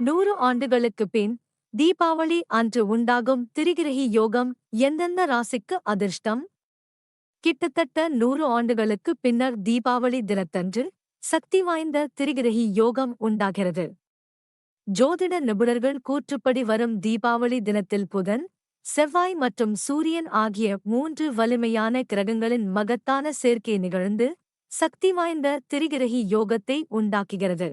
நூறு ஆண்டுகளுக்கு பின் தீபாவளி அன்று உண்டாகும் திரிகிரகி யோகம் எந்தெந்த ராசிக்கு அதிர்ஷ்டம்? கிட்டத்தட்ட நூறு ஆண்டுகளுக்கு பின்னர் தீபாவளி தினத்தன்று சக்தி வாய்ந்த திரிகிரகி யோகம் உண்டாகிறது. ஜோதிட நிபுணர்கள் கூற்றுப்படி வரும் தீபாவளி தினத்தில் புதன் செவ்வாய் மற்றும் சூரியன் ஆகிய மூன்று வலிமையான கிரகங்களின் மகத்தான சேர்க்கை நிகழ்ந்து சக்தி வாய்ந்த திரிகிரகி யோகத்தை உண்டாக்குகிறது.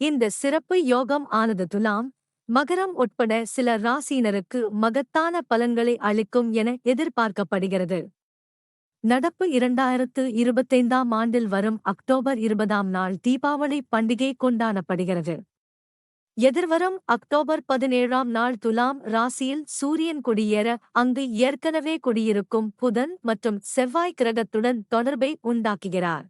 இந்த சிறப்பு யோகம் ஆனது துலாம் மகரம் உட்பட சில ராசியினருக்கு மகத்தான பலன்களை அளிக்கும் என எதிர்பார்க்கப்படுகிறது. நடப்பு இரண்டாயிரத்து இருபத்தைந்தாம் ஆண்டில் வரும் அக்டோபர் இருபதாம் நாள் தீபாவளி பண்டிகை கொண்டாடப்படுகிறது. எதிர்வரும் அக்டோபர் பதினேழாம் நாள் துலாம் ராசியில் சூரியன் குடியேற அங்கு ஏற்கனவே குடியிருக்கும் புதன் மற்றும் செவ்வாய் கிரகத்துடன் தொடர்பை உண்டாக்குகிறார்.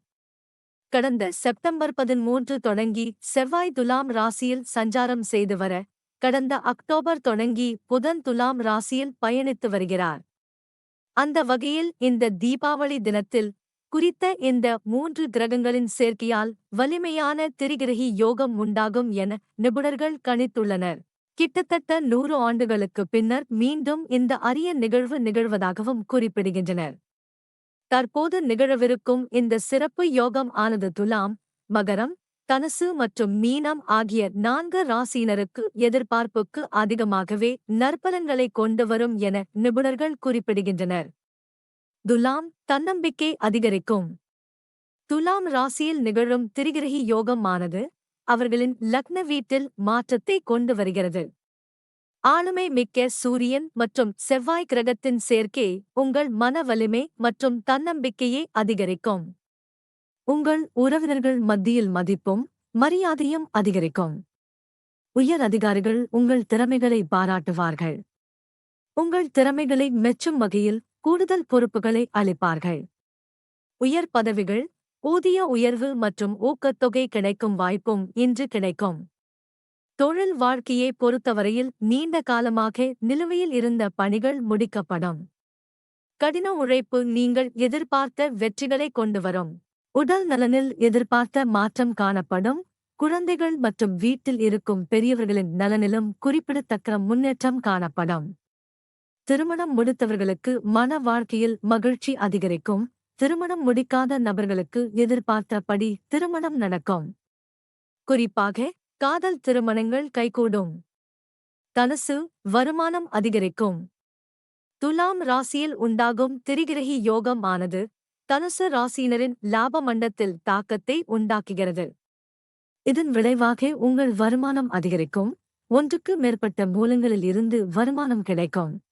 கடந்த செப்டம்பர் பதிமூன்று தொடங்கி செவ்வாய் துலாம் ராசியில் சஞ்சாரம் செய்து வர கடந்த அக்டோபர் தொடங்கி புதன் துலாம் ராசியில் பயணித்து வருகிறார். அந்த வகையில் இந்த தீபாவளி தினத்தில் குறித்த இந்த மூன்று கிரகங்களின் சேர்க்கையால் வலிமையான திரிகிரகி யோகம் உண்டாகும் என நிபுணர்கள் கணித்துள்ளனர். கிட்டத்தட்ட நூறு ஆண்டுகளுக்கு பின்னர் மீண்டும் இந்த அரிய நிகழ்வு நிகழ்வதாகவும் குறிப்பிடுகின்றனர். தற்போது நிகழவிருக்கும் இந்த சிறப்பு யோகம் ஆனது துலாம் மகரம் தனுசு மற்றும் மீனம் ஆகிய நான்கு ராசியினருக்கு எதிர்பார்ப்புக்கு அதிகமாகவே நற்பலன்களை கொண்டு வரும் என நிபுணர்கள் குறிப்பிடுகின்றனர். துலாம் தன்னம்பிக்கை அதிகரிக்கும். துலாம் ராசியில் நிகழும் திரிகிரகி யோகம் ஆனது அவர்களின் லக்ன வீட்டில் மாற்றத்தை கொண்டு வருகிறது. ஆளுமை மிக்க சூரியன் மற்றும் செவ்வாய் கிரகத்தின் சேர்க்கை உங்கள் மன வலிமை மற்றும் தன்னம்பிக்கையை அதிகரிக்கும். உங்கள் உறவினர்கள் மத்தியில் மதிப்பும் மரியாதையும் அதிகரிக்கும். உயர் அதிகாரிகள் உங்கள் திறமைகளை பாராட்டுவார்கள். உங்கள் திறமைகளை மெச்சும் வகையில் கூடுதல் பொறுப்புகளை அளிப்பார்கள். உயர் பதவிகள் ஊதிய உயர்வு மற்றும் ஊக்கத்தொகை கிடைக்கும் வாய்ப்பும் இன்று கிடைக்கும். தொழில் வாழ்க்கையை பொறுத்தவரையில் நீண்ட காலமாக நிலுவையில் இருந்த பணிகள் முடிக்கப்படும். கடின உழைப்பு நீங்கள் எதிர்பார்த்த வெற்றிகளை கொண்டு வரும். உடல் நலனில் எதிர்பார்த்த மாற்றம் காணப்படும். குழந்தைகள் மற்றும் வீட்டில் இருக்கும் பெரியவர்களின் நலனிலும் குறிப்பிடத்தக்க முன்னேற்றம் காணப்படும். திருமணம் முடித்தவர்களுக்கு மன வாழ்க்கையில் மகிழ்ச்சி அதிகரிக்கும். திருமணம் முடிக்காத நபர்களுக்கு எதிர்பார்த்தபடி திருமணம் நடக்கும். குறிப்பாக காதல் திருமணங்கள் கைகூடும். தனுசு வருமானம் அதிகரிக்கும். துலாம் ராசியில் உண்டாகும் திரிகிரகி யோகம் ஆனது தனுசு ராசியினரின் லாப மண்டத்தில் தாக்கத்தை உண்டாக்குகிறது. இதன் விளைவாக உங்கள் வருமானம் அதிகரிக்கும். ஒன்றுக்கு மேற்பட்ட மூலங்களில் இருந்து வருமானம் கிடைக்கும்.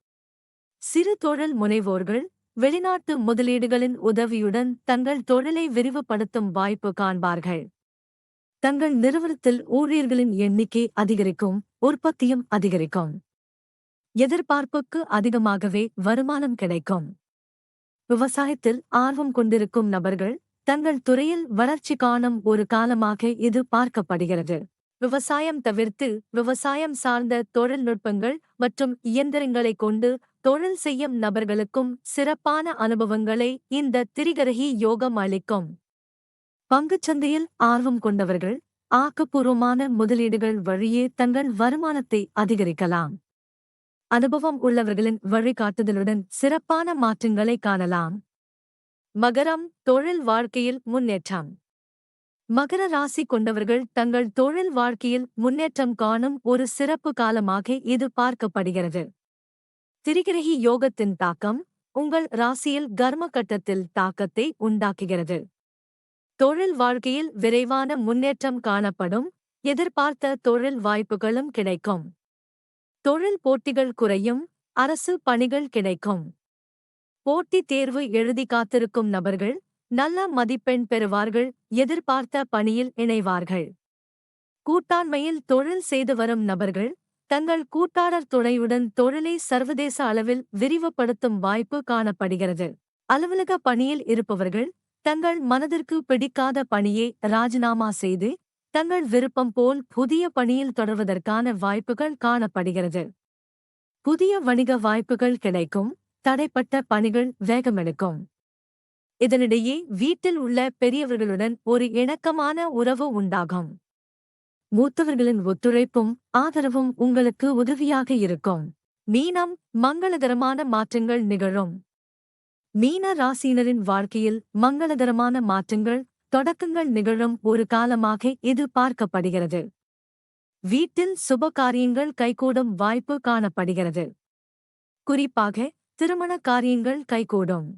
சிறு தொழில் முனைவோர்கள் வெளிநாட்டு முதலீடுகளின் உதவியுடன் தங்கள் தொழிலை விரிவுபடுத்தும் வாய்ப்பு காண்பார்கள். தங்கள் நிறுவனத்தில் ஊழியர்களின் எண்ணிக்கை அதிகரிக்கும் உற்பத்தியும் அதிகரிக்கும். எதிர்பார்ப்புக்கு அதிகமாகவே வருமானம் கிடைக்கும். விவசாயத்தில் ஆர்வம் கொண்டிருக்கும் நபர்கள் தங்கள் துறையில் வளர்ச்சி காணும் ஒரு காலமாக இது பார்க்கப்படுகிறது. விவசாயம் தவிர்த்து விவசாயம் சார்ந்த தொழில்நுட்பங்கள் மற்றும் இயந்திரங்களை கொண்டு தொழில் செய்யும் நபர்களுக்கும் சிறப்பான அனுபவங்களை இந்த திரிகரகி யோகம் அளிக்கும். பங்குச்சந்தையில் ஆர்வம் கொண்டவர்கள் ஆக்கப்பூர்வமான முதலீடுகள் வழியே தங்கள் வருமானத்தை அதிகரிக்கலாம். அனுபவம் உள்ளவர்களின் வழிகாட்டுதலுடன் சிறப்பான மாற்றங்களை காணலாம். மகரம் தொழில் வாழ்க்கையில் முன்னேற்றம். மகர ராசி கொண்டவர்கள் தங்கள் தொழில் வாழ்க்கையில் முன்னேற்றம் காணும் ஒரு சிறப்பு காலமாக இது பார்க்கப்படுகிறது. திரிகிரகி யோகத்தின் தாக்கம் உங்கள் ராசியில் கர்ம கட்டத்தில் தாக்கத்தை உண்டாக்குகிறது. தொழில் வாழ்க்கையில் விரைவான முன்னேற்றம் காணப்படும். எதிர்பார்த்த தொழில் வாய்ப்புகளும் கிடைக்கும். தொழில் போட்டிகள் குறையும். அரசு பணிகள் கிடைக்கும். போட்டித் தேர்வு எழுதி காத்திருக்கும் நபர்கள் நல்ல மதிப்பெண் பெறுவார்கள் எதிர்பார்த்த பணியில் இணைவார்கள். கூட்டாண்மையில் தொழில் செய்து வரும் நபர்கள் தங்கள் கூட்டாளர் துணையுடன் தொழிலை சர்வதேச அளவில் விரிவுபடுத்தும் வாய்ப்பு காணப்படுகிறது. அலுவலக பணியில் இருப்பவர்கள் தங்கள் மனதிற்கு பிடிக்காத பணியை ராஜினாமா செய்து தங்கள் விருப்பம் போல் புதிய பணியில் தொடர்வதற்கான வாய்ப்புகள் காணப்படுகிறது. புதிய வணிக வாய்ப்புகள் கிடைக்கும் தடைப்பட்ட பணிகள் வேகமெடுக்கும். இதனிடையே வீட்டில் உள்ள பெரியவர்களுடன் ஒரு இணக்கமான உறவு உண்டாகும். மூத்தவர்களின் ஒத்துழைப்பும் ஆதரவும் உங்களுக்கு உதவியாக இருக்கும். மீனம் மங்களகரமான மாற்றங்கள் நிகழும். மீன ராசியினரின் வாழ்க்கையில் மங்களகரமான மாற்றங்கள் தொடக்கங்கள் நிகழும் ஒரு காலமாக இது பார்க்கப்படுகிறது வீட்டில் சுப காரியங்கள் கைகூடும் வாய்ப்பு காணப்படுகிறது. குறிப்பாக திருமண காரியங்கள் கைகூடும்.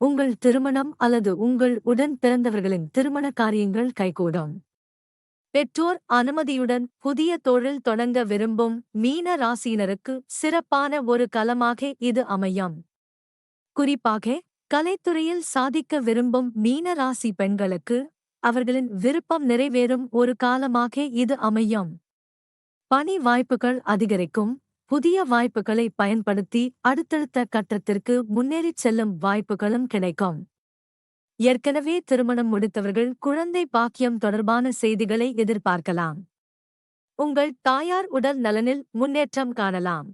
உங்கள் திருமணம் அல்லது உங்கள் உடன் பிறந்தவர்களின் திருமண காரியங்கள் கைகூடும். பெற்றோர் அனுமதியுடன் புதிய தொழில் தொடங்க விரும்பும் மீன ராசியினருக்கு சிறப்பான ஒரு கலமாக இது அமையும். குறிப்பாக கலைத்துறையில் சாதிக்க விரும்பும் மீன ராசி பெண்களுக்கு அவர்களின் விருப்பம் நிறைவேறும் ஒரு காலமாக இது அமையும். பணி வாய்ப்புகள் அதிகரிக்கும் புதிய வாய்ப்புகளை பயன்படுத்தி அடுத்தடுத்த கட்டத்திற்கு முன்னேறிச் செல்லும் வாய்ப்புகளும் கிடைக்கும். ஏற்கனவே திருமணம் முடித்தவர்கள் குழந்தை பாக்கியம் தொடர்பான செய்திகளை எதிர்பார்க்கலாம். உங்கள் தாயார் உடல் நலனில் முன்னேற்றம் காணலாம்.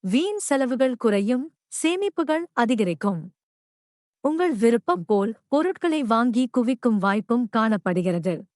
வீண் செலவுகள் குறையும் சேமிப்புகள் அதிகரிக்கும். உங்கள் விருப்பம் போல் பொருட்களை வாங்கி குவிக்கும் வாய்ப்பும் காணப்படுகிறது.